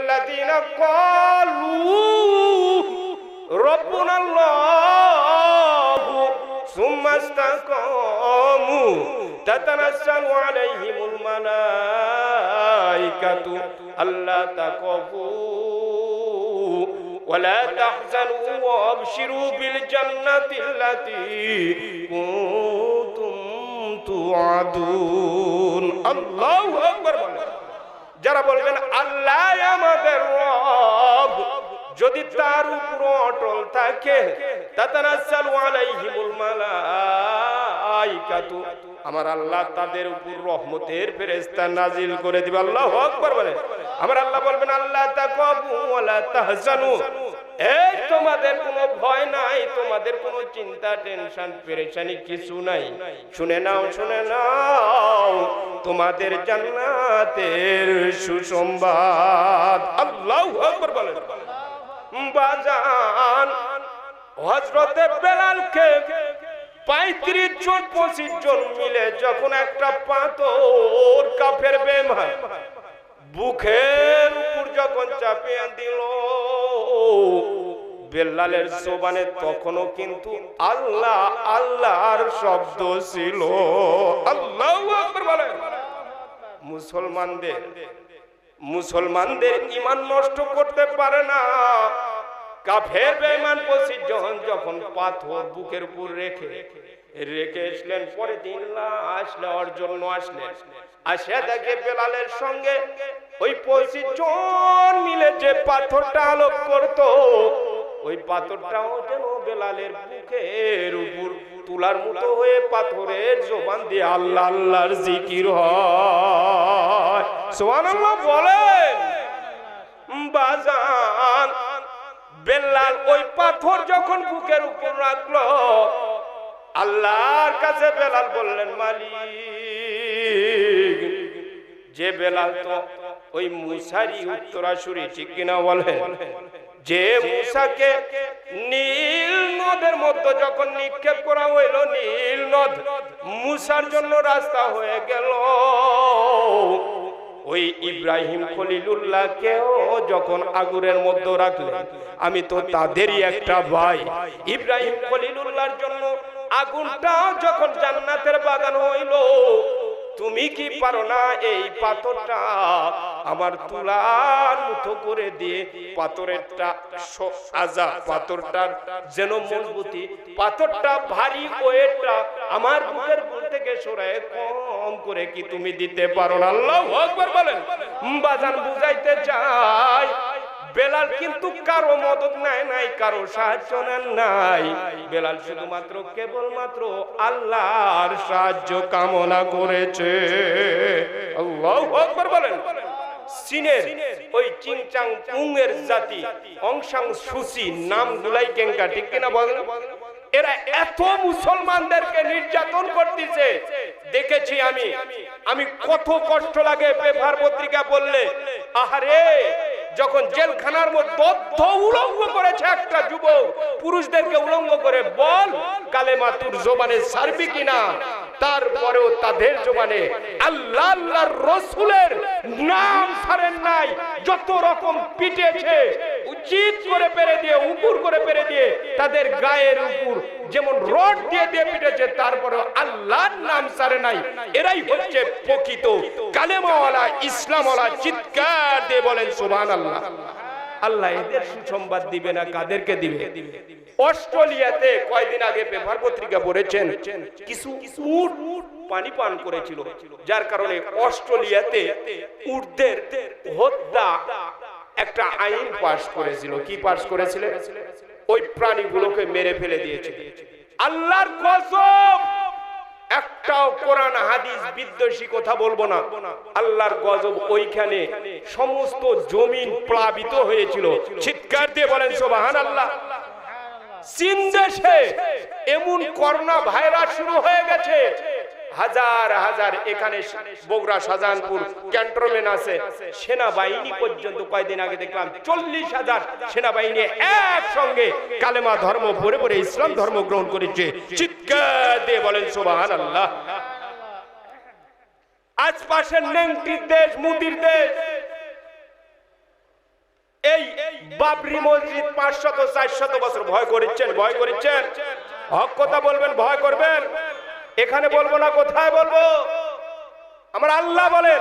الذين قالوا ربنا الله ثم استقاموا تتنزل عليهم الملائكة ألا تخافوا ولا تحزنوا وابشروا بالجنة التي كنتم توعدون. الله أكبر. যারা বলবেন, আল্লাহ আমাদের রব। যদি তার উপর অটল থাকে আমার আল্লাহ তাদের উপর রহমতের ফেরেশতা নাজিল করে দিবে। আল্লাহু আকবার বলে। আমার আল্লাহ বলবেন, আল্লাহ তাকাবু ওয়ালা তাহজানু। এই তোমাদের কোনো ভয় নাই, তোমাদের কোনো চিন্তা, টেনশন, পেরেশানি কিছু নাই। শুনে নাও শুনে নাও, তোমাদের জান্নাতের সুসংবাদ। আল্লাহু আকবার বলেন। বাজান হজরতে বেলালকে পঁয়ত্রিশ জন, পঁচিশ জন মিলে যখন একটা পাথর কাফের বেমান বুকের উপর যখন চাপিয়ে দিল বেল্লালের সোবানে তখনও কিন্তু আল্লাহ আল্লাহর শব্দ ছিল। আল্লাহ মুসলমানদের মুসলমানদের ইমান নষ্ট করতে পারে না। কাফের বেমান পঁচিশ জন যখন পাথর বুকের উপর রেখে রেখে আসলেন পরে দিন লাশ নেওয়ার জন্য আসলেন। আসে দেখে বেলালের সঙ্গে ওই পঁচিশ জন মিলে যে পাথরটা আলোক করত, ওই পাথরটাও যেন বেলালের বুকের উপর তুলার মতো হয়ে পাথরের জবান দিয়ে আল্লাহ আল্লাহর জিকির হয়। সোহানাল্লাহ বলেন, বাজান, বেল্লাল ওই পাথর যখন বুকের উপর রাখল, আল্লাহর কাছে বেলাল বললেন, মালিক, যে বেলাল তো ওই মুসারি উত্তরাসুরি, ঠিক কিনা বলেন? যে মুসাকে নীল নদের মধ্যে যখন নিক্ষেপ করা হইল, নীল নদ মুসার জন্য রাস্তা হয়ে গেল। ওই ইব্রাহিম খলিলুল্লাহকেও যখন আগুনের মধ্যে রাখলেন, আমি তো তাদেরই একটা ভাই। ইব্রাহিম খলিলুল্লাহর জন্য আগুনটাও যখন জান্নাতের বাগান হইল, তুমি কি পারো না এই পাথরটা আমার তুলার মতো করে দিয়ে পাথরেরটা আজা, পাথরটার যেন মজবুতি। পাথরটা ভারী ওয়েটটা আমার বুকের বুক থেকে সরায় কম করে কি তুমি দিতে পারো না? আল্লাহ আকবার বলেন। বাজান বুঝাইতে চাই বেলাল কিন্তু কারও মদত নাই নাই, কারও সাহায্য নেন নাই। বেলাল শুধুমাত্র কেবলমাত্র আল্লাহর সাহায্য কামনা করেছে। আল্লাহু বলেন। চীনের ওই চিংচাং পুংয়ের জাতি, অংশাং সুসি নাম গুলাই কেঙ্কা, ঠিক কিনা বলেন? এরা এত মুসলমানদেরকে নির্যাতন করতেছে। দেখেছি আমি। আমি কত কষ্ট লাগে পেপার পত্রিকা বললে আহারে, যখন জেলখানার মধ্যে উলঙ্গ করেছে একটা যুবক, পুরুষদেরকে উলঙ্গ করে বল কালেমা তুর জবানে সারবি কিনা? তারপরেও তাদের জবানে আল্লাহ আল্লাহর রসুলের নাম ছাড়েন নাই। যত রকম পিটেছে, উচিত করে পেরে দিয়ে উপর করে পেরে দিয়ে তাদের গায়ের উপর যেমন রড দিয়ে দিয়ে পিটেছে তারপরে আল্লাহর নাম ছাড়ে নাই। এরাই হচ্ছে প্রকৃত কালেমাওয়ালা, ইসলামওয়ালা, চিৎকার দিয়ে বলেন সুবহান আল্লাহ আল্লাহ এদের সুসংবাদ দিবে না, কাদেরকে দিবে? অস্ট্রেলিয়াতে কয়দিন আগে পেপার পত্রিকা পড়েছেন, কিছু পানি পান করেছিল, যার কারণে অস্ট্রেলিয়াতে উটদের হত্যা একটা আইন পাশ করেছিল। কি পাশ করেছিল? ওই প্রাণীগুলোকে মেরে ফেলে দিয়েছে আল্লাহর কসম! একটাও কোরআন, হাদিস, বিদ্বেষী কথা বলব না। আল্লাহর গজব ওইখানে সমস্ত জমিন প্লাবিত হয়েছিল। চিৎকার দিয়ে বলেন সোবাহান আল্লাহ চীন দেশে এমন করোনা ভাইরাস শুরু হয়ে গেছে। হাজার হাজার, এখানে বগুড়া, শাহজাহানপুর, ক্যান্টনমেন্ট আছে। সেনাবাহিনী পর্যন্ত কয়েকদিন আগে দেখলাম, চল্লিশ হাজার সেনাবাহিনী একসঙ্গে কালেমা ধর্ম পরে পরে ইসলাম ধর্ম গ্রহণ করেছে। দিয়ে বলেন সুবাহান আল্লাহ আজ পাশের নেংটির দেশ, মুদির দেশ। এই বাবরি মসজিদ পাঁচশত, চারশত বছর ভয় করেছেন ভয় করেছেন হক কথা বলবেন, ভয় করবেন। এখানে বলব না, কোথায় বলব? আমার আল্লাহ বলেন।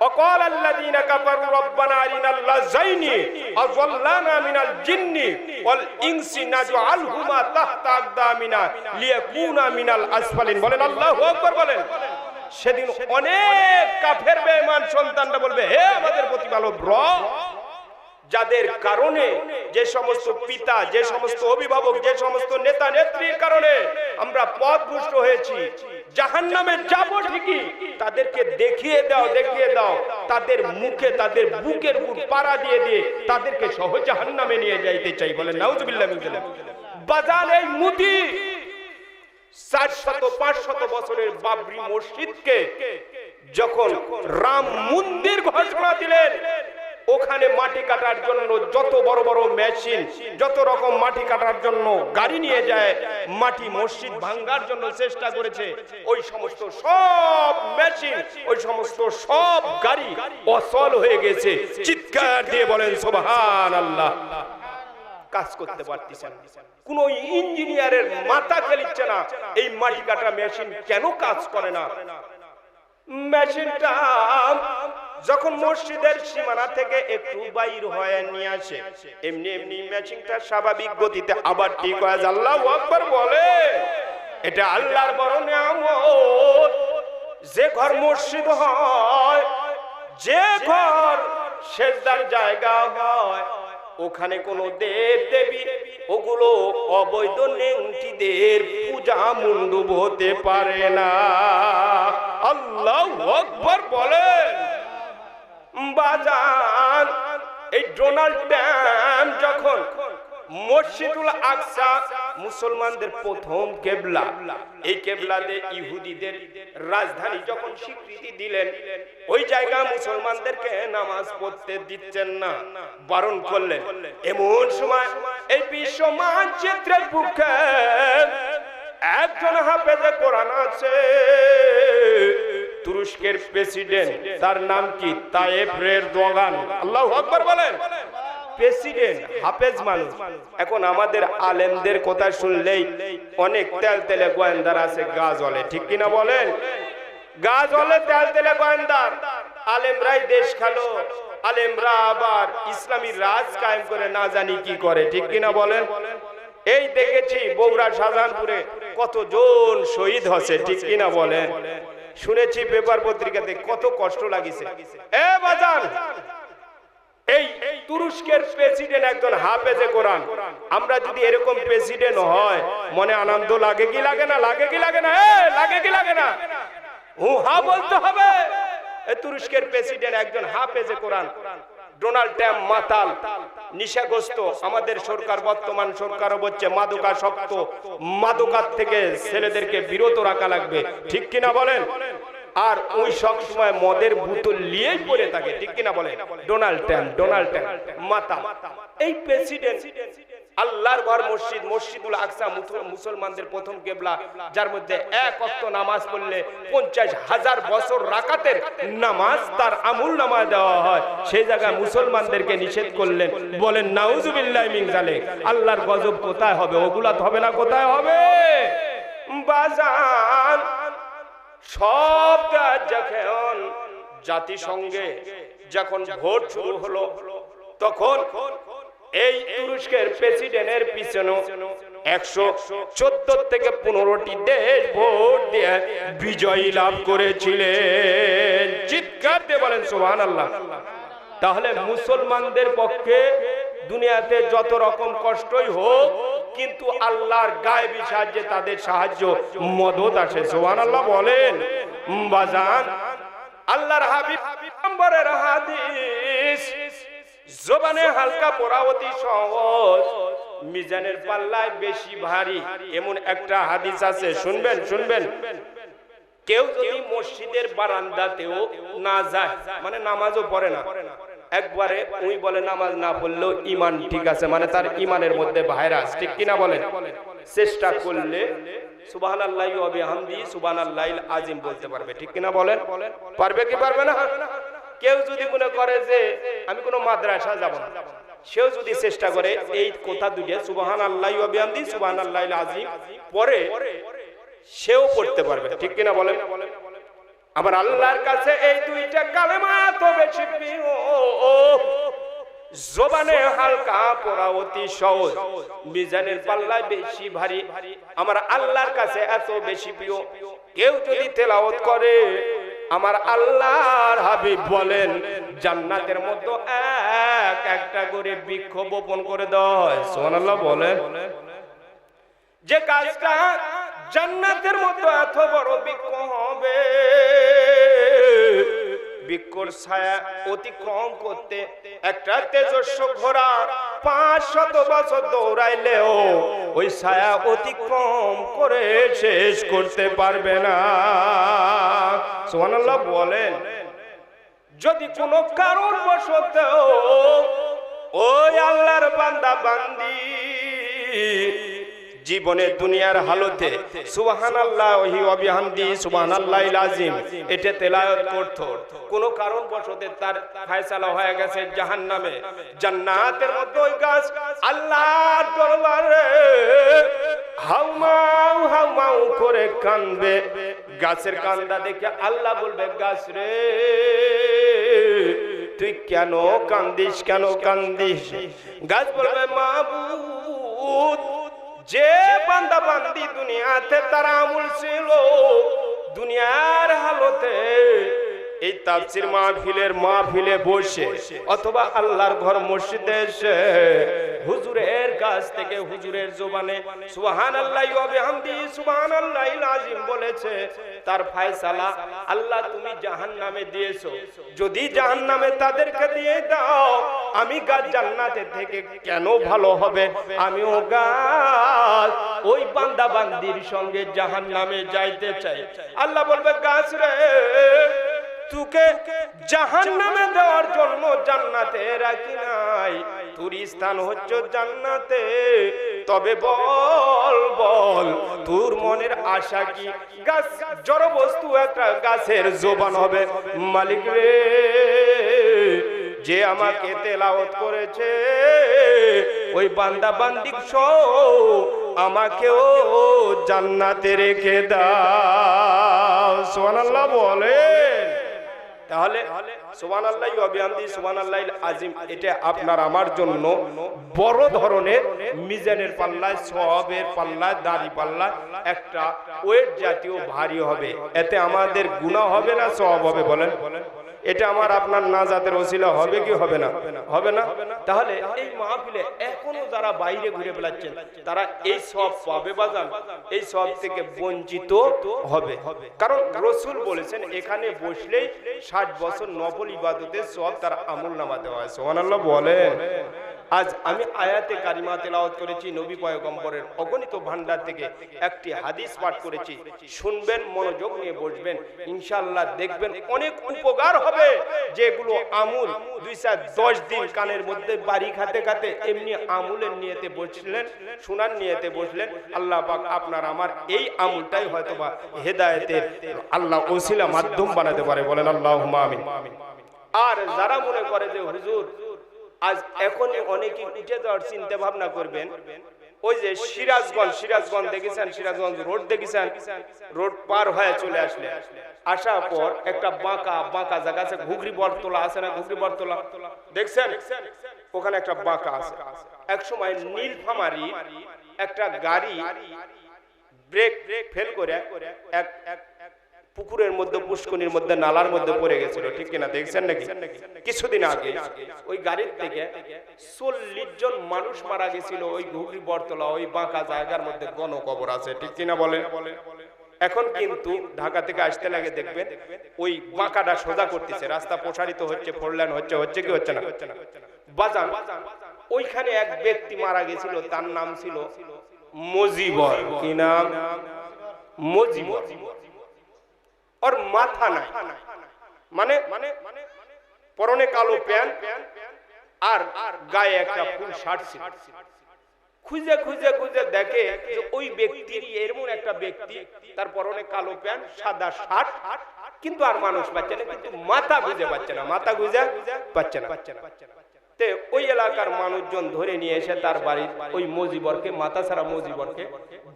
وقال الذين كفروا ربنا أرنا اللذين أضلنا من الجن والإنس نجعلهما تحت أقدامنا ليكونا من الأسفلين বলেন আল্লাহু আকবার বলেন সেদিন অনেক কাফের বেঈমান সন্তানরা বলবে হে আমাদের প্রতিপালক র যাদের কারণে যে সমস্ত পিতা, যে সমস্ত অভিভাবক, যে সমস্ত নেতা নেত্রীর কারণে আমরা পথভ্রষ্ট হয়েছি। জাহান নামে যাব ঠিকই, তাদেরকে দেখিয়ে দাও দেখিয়ে দাও। তাদের মুখে, তাদের বুকের উপর পাড়া দিয়ে দিয়ে তাদেরকে সহ জাহান নামে নিয়ে যাইতে চাই বলে নাউজুবিল্লাহ বাজার এই মুদি চার শত, পাঁচ শত বছরের বাবরি মসজিদকে যখন রাম মন্দির ঘোষণা দিলেন ওখানে মাটি কাটার জন্য যত বড় বড় মেশিন, যত রকম মাটি কাটার জন্য গাড়ি নিয়ে যায়, মাটি মসজিদ ভাঙ্গার জন্য চেষ্টা করেছে। ওই সমস্ত সব মেশিন, ওই সমস্ত সব গাড়ি অসল হয়ে গেছে। চিৎকার দিয়ে বলেন সোবাহান আল্লাহ কাজ করতে পারতেছেন কোন ইঞ্জিনিয়ারের মাথা খেলিচ্ছে না। এই মাটি কাটা মেশিন কেন কাজ করে না? মেশিনটা যখন মসজিদের সীমানা থেকে একটু বাইর হয়ে নিয়ে আসে, এমনি এমনি মেশিনটা স্বাভাবিক গতিতে আবার ঠিক হয়ে আল্লাহু আকবার বলে, এটা আল্লাহর বড় নিয়ামত। যে ঘর মসজিদ হয়, যে ঘর সেজদার জায়গা হয়, ওখানে কোনো দেব দেবী, ওগুলো অবৈধ নেংটিদের পূজা মণ্ডপ হতে পারে না। আল্লাহ আকবর বলেন। বাজান এই ডোনাল্ড ট্রাম্প যখন মসজিদুল আকসা মুসলমানদের প্রথম কেবলা, এই কেবলাতে ইহুদিদের রাজধানী যখন স্বীকৃতি দিলেন, ওই জায়গা মুসলমানদেরকে নামাজ পড়তে দিচ্ছেন না, বারণ করলেন। এমন সময় এই বিশ্ব মানচিত্রের বুকে একজন হাফেজে কোরআন আছে। তুরস্কের প্রেসিডেন্ট, তার নাম কি? প্রেসিডেন্ট এখন আমাদের আলেমদের কথা শুনলেই অনেক তেল তেলে ঠিক কিনা বলেন? তেল তেলে আলেমরাই দেশ খালো। আলেমরা আবার ইসলামী রাজ কায়েম করে না জানি কি করে। ঠিক কিনা বলেন? এই দেখেছি বগুড়া শাহজাহানপুরে কতজন শহীদ হচ্ছে। ঠিক কিনা বলেন? শুনেছি পেপার পত্রিকাতে কত কষ্ট লাগিছে। এই তুরস্কের প্রেসিডেন্ট একজন হাফেজে কোরআন। আমরা যদি এরকম প্রেসিডেন্ট হয়, মনে আনন্দ লাগে কি লাগে না? লাগে কি লাগে না? এ, লাগে কি লাগে না? হু হা বলতে হবে। তুরস্কের প্রেসিডেন্ট একজন হাফেজে কোরআন। ডোনাল্ড ট্রাম্প মাতাল নিশাগ্রস্ত আমাদের সরকার, বর্তমান সরকারও মাদকা শক্ত, মাদকার থেকে ছেলেদেরকে বিরত রাখা লাগবে। ঠিক কিনা বলেন? আর ওই সব সময় মদের বোতল নিয়েই পড়ে থাকে, ঠিক কিনা বলেন? ডোনাল্ড ট্রাম্প ডোনাল্ড ট্রাম্প মাতা এই প্রেসিডেন্ট আল্লাহর ঘর, মসজিদ, মসজিদুল আকসা মুসলমানদের প্রথম কেবলা, যার মধ্যে এক অক্ত নামাজ পড়লে পঞ্চাশ হাজার বছর রাকাতের নামাজ তার আমুল নামাজ দেওয়া হয়। সেই জায়গায় মুসলমানদেরকে নিষেধ করলেন, বলেন, নাউজুবিল্লাহ জালিক আল্লাহর গজব কোথায় হবে? ওগুলা তো হবে না, কোথায় হবে? বাজান, সব কাজ যখন জাতিসংঘে যখন ভোট শুরু হলো, তখন এই তুরস্কের প্রেসিডেন্টের পিছনে একশো চোদ্দ থেকে পনেরোটি দেশ ভোট দিয়ে বিজয়ী লাভ করেছিলেন। চিৎকার দিয়ে বলেন সোহান আল্লাহ তাহলে মুসলমানদের পক্ষে দুনিয়াতে যত রকম কষ্টই হোক, কিন্তু আল্লাহর গায়েবী সাহায্যে তাদের সাহায্য, মদত আসে। সোহান আল্লাহ বলেন বাজান, আল্লাহর হাবিব নম্বরের হাদিস জবানে হালকা পড়া অতি সহজ। মিজানের পাল্লায় বেশি ভারী, এমন একটা হাদিস আছে। শুনবেন শুনবেন। কেউ যদি মসজিদের বারান্দাতেও না যায় মানে নামাজও পড়ে না, একবারে উনি বলে নামাজ না পড়লেও ইমান ঠিক আছে মানে তার ইমানের মধ্যে ভাইরাস, ঠিক কিনা বলেন? চেষ্টা করলে সুবাহান আল্লাহ সুবাহান আল্লাহ আজিম বলতে পারবে, ঠিক কিনা বলেন? পারবে কি পারবে না? কেউ যদি মনে করে যে আমি কোনো মাদ্রাসা যাব না, সেও যদি চেষ্টা করে, এই কথা দুটো সুবাহান আল্লাহ অভিয়ান্দি সুবাহান আল্লাহ আজিম পরে সেও পড়তে পারবে। ঠিক কিনা বলেন? আমার আল্লাহর কাছে এই দুইটা কালেমা এত বেশি জবানে হালকা পড়া অতি সহজ, মিজানের পাল্লায় বেশি ভারী। আমার আল্লাহর কাছে এত বেশি প্রিয়। কেউ যদি তেলাওয়াত করে আমার আল্লাহর হাবিব বলেন, জান্নাতের মধ্যে এক একটা করে বৃক্ষ বপন করে দেয় সোহানাল্লাহ বলেন। যে কাজটা জান্নাতের মতো এত বড় বৃক্ষ হবে, বৃক্ষর ছায়া অতিক্রম করতে একটা তেজস্ব ঘোড়া পাঁচ শত বছর দৌড়াইলেও ওই ছায়া অতিক্রম করে শেষ করতে পারবে না। সোহানাল্লাহ বলেন, যদি কোনো কারণ বসতেও ওই আল্লাহর বান্দা বান্দি জীবনে দুনিয়ার হালতে সুবহান আল্লাহ ওহি অবিহামদি সুবহান আল্লাহ আজিম এটা তেলাওয়াত করত। কোন কারণ বশতে তার ফয়সালা হয়ে গেছে জাহান্নামে। জান্নাতের মধ্যে ওই গাছ আল্লাহর দরবারে হাউমাউ হাউমাউ করে কানবে গাছের কান্দা দেখে আল্লাহ বলবে, গাছ রে, তুই কেন কান্দিস কেন কান্দিস? গাছ বলবে, মাবুদ যে বান্দা বান্দি দুনিয়াতে তারা আমুল ছিল দুনিয়ার হালতে এই তাফসির মাহফিলের মাহফিলে বসে অথবা আল্লাহর ঘর মসজিদে এসে হুজুরের কাছ থেকে হুজুরের জবানে সুবহানাল্লাহি ওয়া বিহামদি সুবহানাল্লাহিল আযীম বলেছে, তার ফয়সালা আল্লাহ তুমি জাহান্নামে দিয়েছ। যদি জাহান্নামে তাদেরকে দিয়ে দাও, আমি গাছ জান্নাতে থেকে কেন ভালো হবে? আমিও গাছ ওই বান্দা বান্দির সঙ্গে জাহান্নামে যাইতে চাই। আল্লাহ বলবে, গাছ রে তোকে জাহান নামে দেওয়ার জন্য জান্নাতে রাখি নাই। তোর স্থান হচ্ছে জান্নাতে। তবে বল বল, তোর মনের আশা কি? গাছ, জড় বস্তু একটা গাছের জোবান হবে। মালিক রে, যে আমাকে তেলাওয়াত করেছে, ওই বান্দা বান্দিক আমাকেও জান্নাতে রেখে দাও। সুবহানাল্লাহ বলেন। তাহলে সুবান আল্লাহ অবিয়ান্দি সুবান আল্লাহ আজিম এটা আপনার আমার জন্য বড় ধরনের মিজানের পাল্লায় সবের পাল্লায়, দাড়ি পাল্লায় একটা ওয়েট জাতীয় ভারী হবে। এতে আমাদের গুণা হবে না সব হবে বলেন বলেন? এটা আমার আপনার নাজাতের ওসিলা হবে কি হবে না? হবে না? তাহলে এই মাহফিলে এখনও যারা বাইরে ঘুরে বেড়াচ্ছেন, তারা এই সব পাবে বাজান, এই সব থেকে বঞ্চিত হবে। কারণ রসুল বলেছেন, এখানে বসলেই ষাট বছর নফল ইবাদতের সব তার আমল নামা দেওয়া হয়। সোহানাল্লাহ বলেন। আজ আমি আয়াতে কারিমা তেলাওয়াত করেছি, নবী পয়গম্বরের অগণিত ভান্ডার থেকে একটি হাদিস পাঠ করেছি। শুনবেন, মনোযোগ নিয়ে বসবেন, ইনশাআল্লাহ দেখবেন অনেক উপকার হবে। যেগুলো আমুল, দুই চার দশ দিন কানের মধ্যে বাড়ি খাতে খাতে এমনি আমুলের নিয়েতে বসলেন, শোনার নিয়েতে বসলেন। আল্লাহ পাক আপনার আমার এই আমুলটাই হয়তো বা হেদায়েতের আল্লাহ ওসিলা মাধ্যম বানাতে পারে বলেন আল্লাহ আমিন। আর যারা মনে করে যে, হুজুর আজ এখন অনেকে উঠে যাওয়ার চিন্তা ভাবনা করবেন, ওই যে সিরাজগঞ্জ সিরাজগঞ্জ দেখেছেন? সিরাজগঞ্জ রোড দেখেছেন? রোড পার হয়ে চলে আসলে। আসার পর একটা বাঁকা বাঁকা জায়গা আছে, ঘুগরি বটতলা আছে না? ঘুগরি বটতলা। দেখছেন? ওখানে একটা বাঁকা আছে। এক সময় নীলফামারি একটা গাড়ি ব্রেক ফেল করে এক এক পুকুরের মধ্যে পুষ্কনির মধ্যে, নালার মধ্যে পড়ে গেছিল, ঠিক কিনা দেখছেন নাকি? কিছুদিন আগে ওই গাড়ির থেকে চল্লিশ জন মানুষ মারা গেছিল, ওই ঘুগরি বরতলা ওই বাঁকা জায়গার মধ্যে, গণকবর আছে, ঠিক কিনা বলে? এখন কিন্তু ঢাকা থেকে আসতে লাগে, দেখবেন ওই বাঁকাটা সোজা করতেছে, রাস্তা প্রসারিত হচ্ছে, ফোর লাইন হচ্ছে হচ্ছে কি হচ্ছে না? বাজান, ওইখানে এক ব্যক্তি মারা গেছিল, তার নাম ছিল মজিবর, কি নাম? মজিবর। ওর মাথা নাই মানে মানে পরনে কালো প্যান্ট আর গায়ে একটা ফুল শার্ট খুঁজে খুঁজে খুঁজে দেখে যে ওই ব্যক্তির এরকম একটা ব্যক্তি তার পরনে কালো প্যান্ট সাদা শার্ট কিন্তু আর মানুষ পাচ্ছে না কিন্তু মাথা খুঁজে পাচ্ছে না মাথা খুঁজে পাচ্ছে না তে ওই এলাকার মানুষজন ধরে নিয়ে এসে তার বাড়ির ওই মজিবরকে মাথা ছাড়া মজিবরকে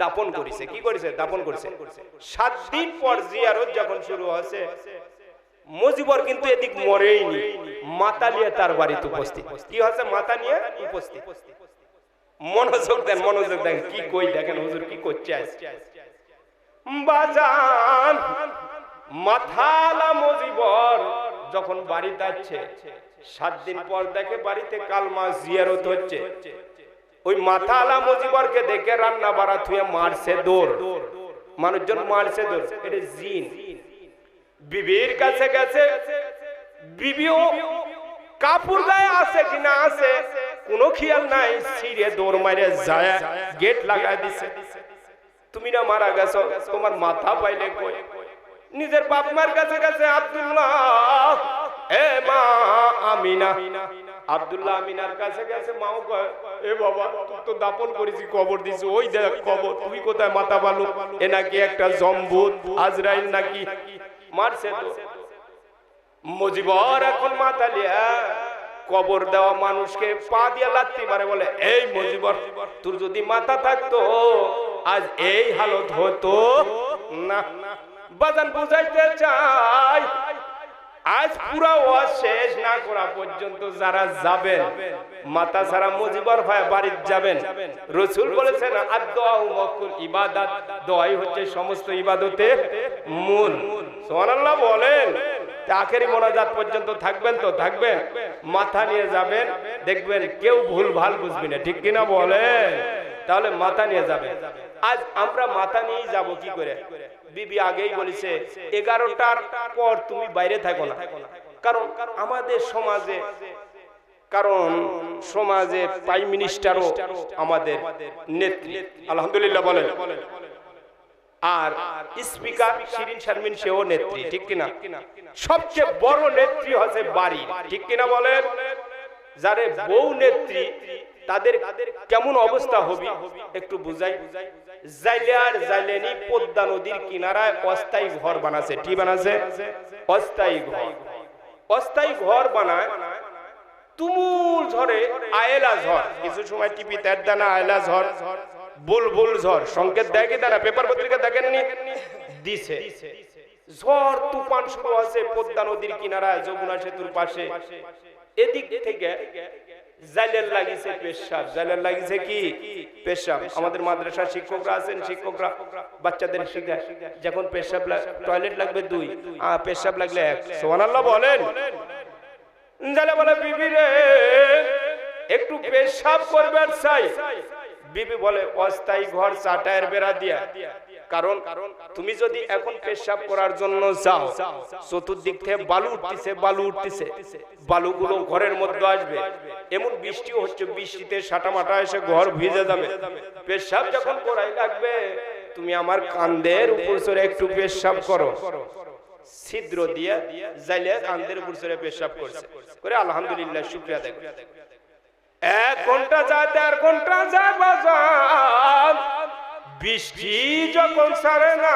দাপন করেছে। কি করেছে? দাপন করেছে। সাত দিন পর জিয়ারত যখন শুরু হয়েছে, মজিবর কিন্তু এদিক মরেইনি। মাথা নিয়ে তার বাড়িতে উপস্থিত। কি হচ্ছে মাথা নিয়ে উপস্থিত। মনোযোগ দেন মনোযোগ দেন। কি কই দেখেন, হুজুর কি করছে বাজান, মাথালা মজিবর যখন বাড়িতে আছে সাত দিন পর দেখে বাড়িতে কাল কালমা জিয়ারত হচ্ছে। ওই মাথালা মজিবরকে দেখে রান্না বাড়া থুয়ে মারছে দৌড়। মানুষজন মারছে দৌড়। এটা জিন। বিবির কাছে গেছে। বিবিও কাপড় গায়ে আছে কিনা আছে কোনো খেয়াল নাই সিঁড়ে দৌড় মারে যায় গেট লাগায় দিছে। তুমি না মারা গেছো তোমার মাথা পাইলে কই? নিজের বাপ মার কাছে গেছে আব্দুল্লাহ। এ মা আমিনা। আব্দুল্লাহ আমিনার কাছে গেছে, মাও এ বাবা তো দাপন করেছি, কবর দিছি। ওই দেখ, কবর কোথায় পালু এ নাকি একটা জম্বুত আজরাইল নাকি? মারছে তো। মজিবর এখন মাথা লিয়া কবর দেওয়া মানুষকে পা দিয়ে লাগতে পারে বলে, এই মজিবর তোর যদি মাথা থাকতো, আজ এই হালত হতো। না, বাজান বুঝাইতে চাই আজ পুরা ওয়াজ শেষ না করা পর্যন্ত যারা যাবেন, মাতা ছাড়া মুজিবর ভাই বাড়ির যাবেন। রসুল বলেছেন আদোয়াউ মকুল ইবাদত, দোয়াই হচ্ছে সমস্ত ইবাদতের মূল। সুবহানাল্লাহ বলেন আখেরি মোনাজাত পর্যন্ত থাকবেন তো থাকবেন। মাথা নিয়ে যাবেন, দেখবেন কেউ ভুল ভালো বুঝবি না। ঠিক কিনা বলেন? তাহলে মাথা নিয়ে যাবে আজ আমরা মাথা নিয়ে যাব কি করে? বিবি আগেই বলেছে, এগারোটার পর তুমি বাইরে থাকো না। কারণ আমাদের সমাজে কারণ সমাজে প্রাইম মিনিস্টারও আমাদের নেত্রী। আলহামদুলিল্লাহ বলেন। আর স্পিকার শিরিন শারমিন সেও নেত্রী, ঠিক কিনা? সবচেয়ে বড় নেত্রী হচ্ছে বাড়ি, ঠিক কিনা বলেন? যারে বউ নেত্রী, তাদের কেমন অবস্থা হবে একটু বুঝাই। জাইলার জাইলেনি পদ্মা নদীর কিনারায় অস্থায়ী ঘর বানাছে। কি বানাছে? অস্থায়ী ঘর। অস্থায়ী ঘর বানায় তুমুল ঝড়ে আয়েলা ঝড়। কিছু সময় টিপি তের দানা আয়েলা ঝড়, বুলবুল ঝড়। সংকেত দেয় কি তারা? পেপার পত্রিকা দেখেননি? দিছে। ঝড়, তুফান শুরু আছে পদ্মা নদীর কিনারায়, যমুনা সেতুর পাশে। এদিক থেকে জাইলের লাগিছে পেশাব। জাইলের লাগিছে কি? পেশাব। আমাদের মাদ্রাসার শিক্ষকরা আছেন শিক্ষকরা বাচ্চাদের শিখায়। যখন পেশাব টয়লেট লাগবে দুই আহ, পেশাব লাগলে এক। সোহানাল্লাহ বলেন। জালে বলে বিবি রে একটু পেশাব করবেন চাই। বিবি বলে অস্থায়ী ঘর চাটায়ের বেড়া দিয়া। কারণ তুমি যদি এখন পেশাব করার জন্য যাও, চতুর্দিক থেকে বালু উঠতেছে বালু উঠতেছে। বালুগুলো ঘরের মধ্যে আসবে। এমন বৃষ্টিও হচ্ছে, বৃষ্টিতে সাটা মাটা এসে ঘর ভিজে যাবে। পেশাব যখন করাই লাগবে, তুমি আমার কান্দের উপর চড়ে একটু পেশাব করো। ছিদ্র দিয়ে জাইলে কান্দের উপর চড়ে পেশাব করছে। করে আলহামদুলিল্লাহ, শুক্রিয়া দেখ এক ঘণ্টা যায় দেড় ঘণ্টা যায় বাজার বৃষ্টি যখন ছাড়ে না,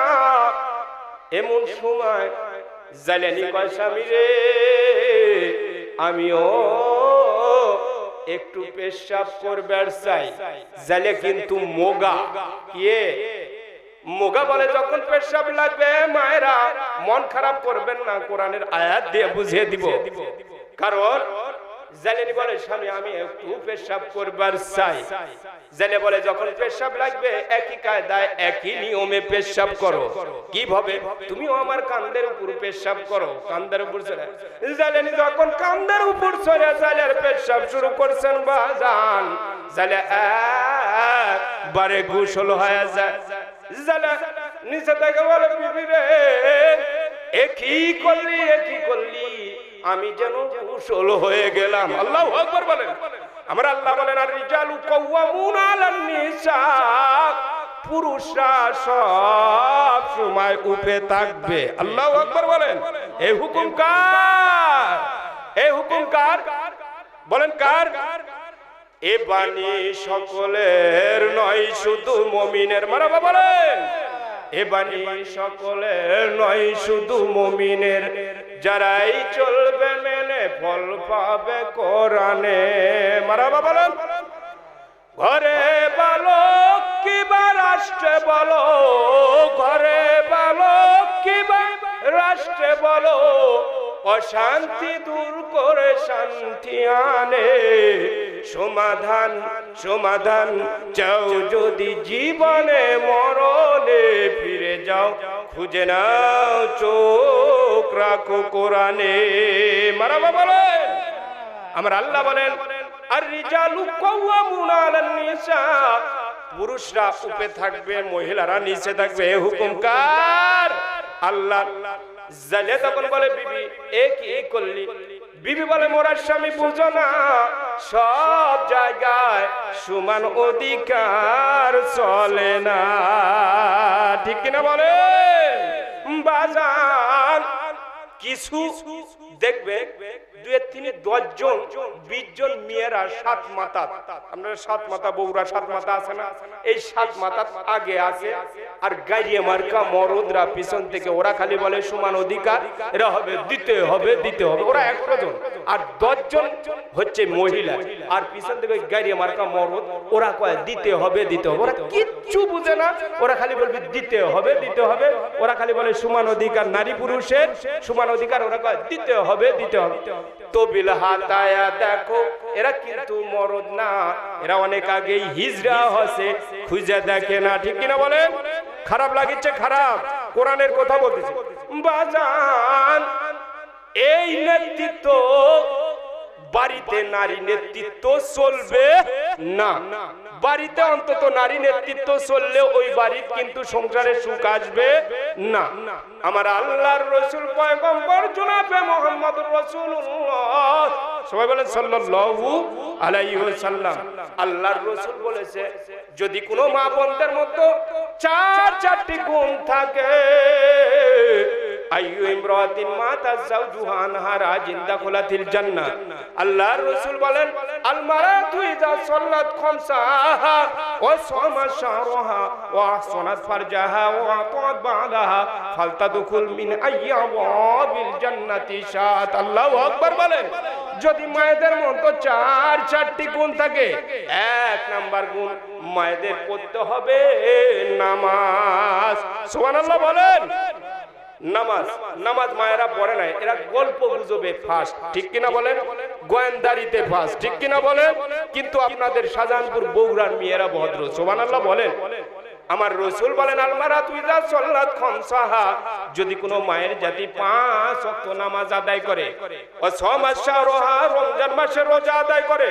এমন সময় জালেনি কয়, স্বামী রে, আমিও একটু পেশাব করবার চাই জালে কিন্তু মোগা। কে মোগা বলে, যখন পেশাব লাগবে মায়েরা মন খারাপ করবেন না, কোরআনের আয়াত দিয়ে বুঝিয়ে দিব। কারণ জালেনি বলে, স্বামী, আমি একটু পেশাব করবার চাই। জেলে বলে, যখন পেশাব লাগবে, একই কায়দায়, একই নিয়মে পেশাব করো। কীভাবে? তুমিও আমার কান্দের উপর পেশাব করো। কান্দের উপর চলে। জালেনি যখন কান্দের উপর চলে, জালের পেশাব শুরু করছেন বাজান। জালে একবারে গোসল হয়ে যায়। জালে নিচে থেকে বলে, বিবি রে একই করলি একই করলি? আমি যেন কুশল হয়ে গেলাম। আল্লাহ আকবার বলেন। আমার আল্লাহ বলেন আর রিজালু কাওয়ামুন আলান নিসা। পুরুষরা সব সময় উপে থাকবে। আল্লাহ আকবার বলেন। এই হুকুম কার? এই হুকুম কার? বলেন কার? এ বাণী সকলের নয়, শুধু মমিনের। মারা বলেন। এ বাণী সকলের নয়, শুধু মমিনের। যারাই চলবে মেনে ফল পাবে কোরআনে। মারাবা বলেন, ঘরে বলো কিবা রাষ্ট্রে বলো ঘরে বলো কিবা রাষ্ট্রে বলো অশান্তি দূর করে শান্তি আনে। সমাধান সমাধান চাও যদি জীবনে মরণে ফিরে যাও, খুঁজে নাও চোখ রাখো কোরআনে। মারাবা বলেন, আমার আল্লাহ বলেন আর রিজালু কাওয়ামুনা আলান নিসা। পুরুষরা উপরে থাকবে, মহিলারা নিচে থাকবে হুকুম কার? আল্লাহ জালে তখন বলে, বিবি, এ কি করলি? বিবি বলে মোরার স্বামী বুঝো না। সব জায়গায় সমান অধিকার চলে না। ঠিক কিনা বলে বাজান কিছু দেখবে? হচ্ছে মহিলা। আর পিছন থেকে মার্কা মরদ, ওরা কয়, দিতে হবে দিতে হবে। ওরা কিচ্ছু বুঝে না। ওরা খালি বলবে, দিতে হবে দিতে হবে। ওরা খালি বলে সমান অধিকার নারী পুরুষের, সমান অধিকার, ওরা কয়, দিতে হবে দিতে হবে। তো বিল হাতায়া দেখো, এরা কিন্তু মরদ না। এরা অনেক আগেই হিজরা হসে, খুঁজে দেখে না। ঠিক কিনা বলে খারাপ লাগিচ্ছে, খারাপ। কোরআনের কথা বলতেছে। বাজান, এই নেতৃত্ব বাড়িতে নারী নেতৃত্ব চলবে? না। বাড়িতে অন্তত নারী নেতৃত্ব চললে ওই বাড়ির কিন্তু সংসারে সুখ আসবে? না। আমার আল্লাহর রসুল পয়গম্বর জুনাবে মোহাম্মদ রসুল্লাহ সবাই বলেন সাল্লাল্লাহু আলাইহি ওয়াসাল্লাম। আল্লাহর রসুল বলেছে যদি কোনো মা বোনদের মধ্যে চার চারটি গুণ থাকে আইয়ু ইমরাতিন মাতা জাওজুহা আনহা রাজিন দাখলাতিল জান্নাহ। আল্লাহর রাসূল বলেন, আল মারাতু ইযা সাল্লাত খামসাহা ওয়া সামা শাহরাহা আহসানাত ফারজাহা আতাত বালাহা ফালতাদখুল মিন আইয়াবিল জান্নাতি শাত। আল্লাহু আকবার বলেন, যদি মায়েদের মতো চার, চারটি গুণ থাকে, এক নাম্বার গুণ মায়েদের পড়তে হবে নামাজ। সুবহানাল্লাহ বলেন নামাজ নামাজ মায়েরা পড়ে নাই, এরা গল্প গুজবে ফাঁস। ঠিক কিনা বলেন? গোয়েন্দারিতে ফাঁস। ঠিক কিনা বলেন? কিন্তু আপনাদের শাহজাহানপুর বগুড়ার মেয়েরা ভদ্র। সোমান আল্লাহ বলেন, আমার রসুল বলেন, আলমারা তুই যা সল্লাত যদি কোনো মায়ের জাতি পাঁচ অক্ত নামাজ আদায় করে, ও ছ মাস রমজান মাসে রোজা আদায় করে,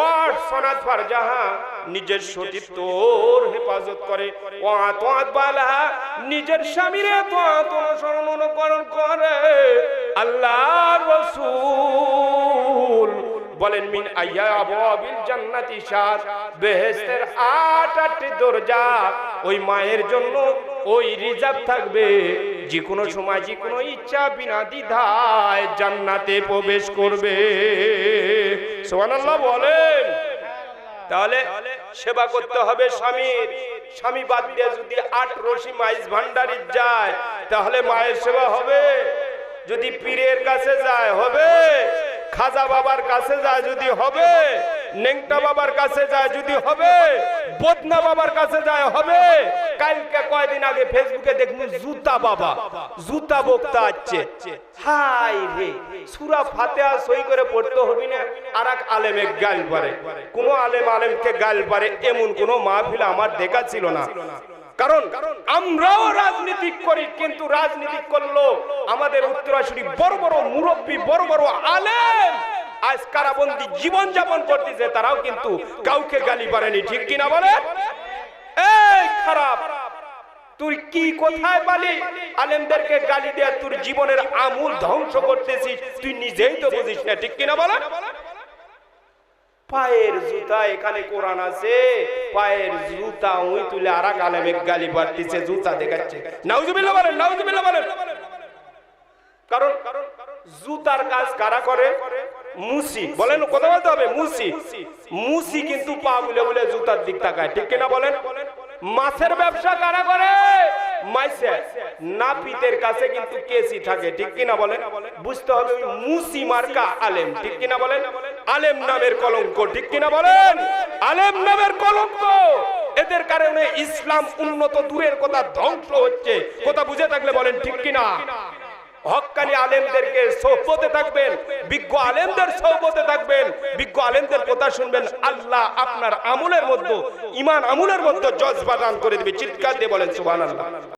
ও সনাত ফারজাহা নিজের সতীত্বর হেফাজত করে। বালা, নিজের স্বামীর অনুসরণ অনুকরণ করে। আল্লাহ রসুল বলেন, মিন আইয়া আবাবিল জান্নাতি সাত। বেহেশতের আট, আটটি দরজা ওই মায়ের জন্য ওই রিজার্ভ থাকবে। যে কোনো সময় যে কোনো ইচ্ছা বিনা দ্বিধায় জান্নাতে প্রবেশ করবে। সুবহানাল্লাহ বলেন। তাহলে সেবা করতে হবে স্বামীর। স্বামী বাদ দিয়ে যদি আট রশি মাইজ ভান্ডারি যায়, তাহলে মায়ের সেবা হবে। যদি পীরের কাছে যায়, হবে। খাজা বাবার কাছে যায় যদি হবে। নেংটা বাবার কাছে যায় যদি হবে। বদনা বাবার কাছে যায়, হবে। কালকে কয়দিন আগে ফেসবুকে দেখুন জুতা বাবা, জুতা বক্তা আছে। হাই রে, সুরা ফাতেহা সই করে পড়তে হবে না? আর এক আলেমে গাল পারে কোন আলেম আলেমকে গাল পারে এমন কোন মাহফিল আমার দেখা ছিল না। কারণ আমরাও রাজনীতি করি, কিন্তু রাজনীতি করল আমাদের উত্তরাসুরি বড় বড় মুরব্বী, বড় বড় আলেম। আজ কারাবন্দি জীবন যাপন করতেছে, তারাও কিন্তু কাউকে গালি পারেনি ঠিক কিনা বলে খারাপ, তুই কি কোথায় পালি? আলেমদেরকে গালি দেয়া তোর জীবনের আমূল ধ্বংস করতেছিস। তুই নিজেই তো বুঝিস না, ঠিক কিনা বলে? পায়ের জুতা, এখানে কোরআন আছে। পায়ের জুতা তুলে আর গালি জুতা দেখাচ্ছে। বলেন বলেন। কারণ জুতার কাজ কারা করে? মুসি। বলেন, কথা বলতে হবে, মুসি। মুসি কিন্তু পা বলে বলে জুতার দিক তাকায়, ঠিক কিনা বলেন? মাছের ব্যবসা কারা করে? নাপিতের কাছে কিন্তু থাকে, ঠিক বলেন? বুঝতে মুসি মার্কা আলেম, ঠিক বলেন? কলঙ্ক, ঠিক বলেন? কলঙ্ক। এদের কারণে ইসলাম উন্নত দূরের কথা ধ্বংস হচ্ছে। কথা বুঝে থাকলে বলেন, ঠিক কিনা? হক্কানি আলেমদেরকে সোহবতে থাকবেন, বিজ্ঞ আলেমদের সোহবতে থাকবেন, বিজ্ঞ আলেমদের কথা শুনবেন, আল্লাহ আপনার আমলের মধ্যে ইমান আমলের মধ্যে জজবা দান করে দিবে, চিৎকার দিয়ে বলেন সুবহানাল্লাহ।